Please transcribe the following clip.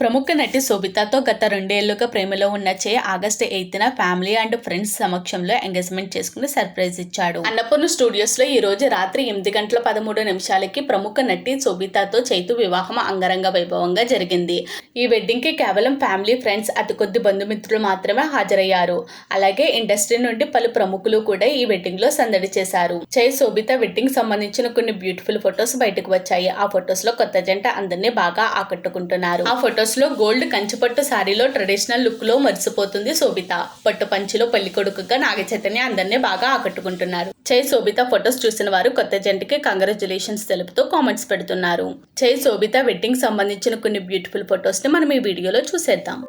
ప్రముఖ నటి శోభితతో గత రెండేళ్ళుగా ప్రేమలో ఉన్న చే ఆగస్టు ఎయిత్న ఫ్యామిలీ అండ్ ఫ్రెండ్స్ సమక్షంలో ఎంగేజ్మెంట్ చేసుకుని సర్ప్రైజ్ ఇచ్చాడు. అన్నపూర్ణ స్టూడియోస్లో ఈ రోజు రాత్రి ఎనిమిది గంటల పదమూడు నిమిషాలకి ప్రముఖ నటి శోభితతో చైతు వివాహం అంగరంగ వైభవంగా జరిగింది. ఈ వెడ్డింగ్కి కేవలం ఫ్యామిలీ ఫ్రెండ్స్ అతి కొద్ది బంధుమిత్రులు మాత్రమే హాజరయ్యారు. అలాగే ఇండస్ట్రీ నుండి పలు ప్రముఖులు కూడా ఈ వెడ్డింగ్లో సందడి చేశారు. చై శోభిత వెడ్డింగ్ సంబంధించిన కొన్ని బ్యూటిఫుల్ ఫొటోస్ బయటకు వచ్చాయి. ఆ ఫొటోస్లో కొత్త జంట అందరినీ బాగా ఆకట్టుకుంటున్నారు. ఆ ఫొటోస్ లో గోల్డ్ కంచిపట్టు శారీలో ట్రెడిషనల్ లుక్లో మరిసిపోతుంది శోభిత. పట్టు పంచిలో పెళ్ళి కొడుకుగా నాగ చైతన్య అందరినీ బాగా ఆకట్టుకుంటున్నారు. చై శోభిత ఫొటోస్ చూసిన వారు కొత్త జంటకి కంగ్రాచులేషన్స్ తెలుపుతూ కామెంట్స్ పెడుతున్నారు. చై శోభిత వెడ్డింగ్ సంబంధించిన కొన్ని బ్యూటిఫుల్ ఫొటోస్ని మనం ఈ వీడియోలో చూసేద్దాం.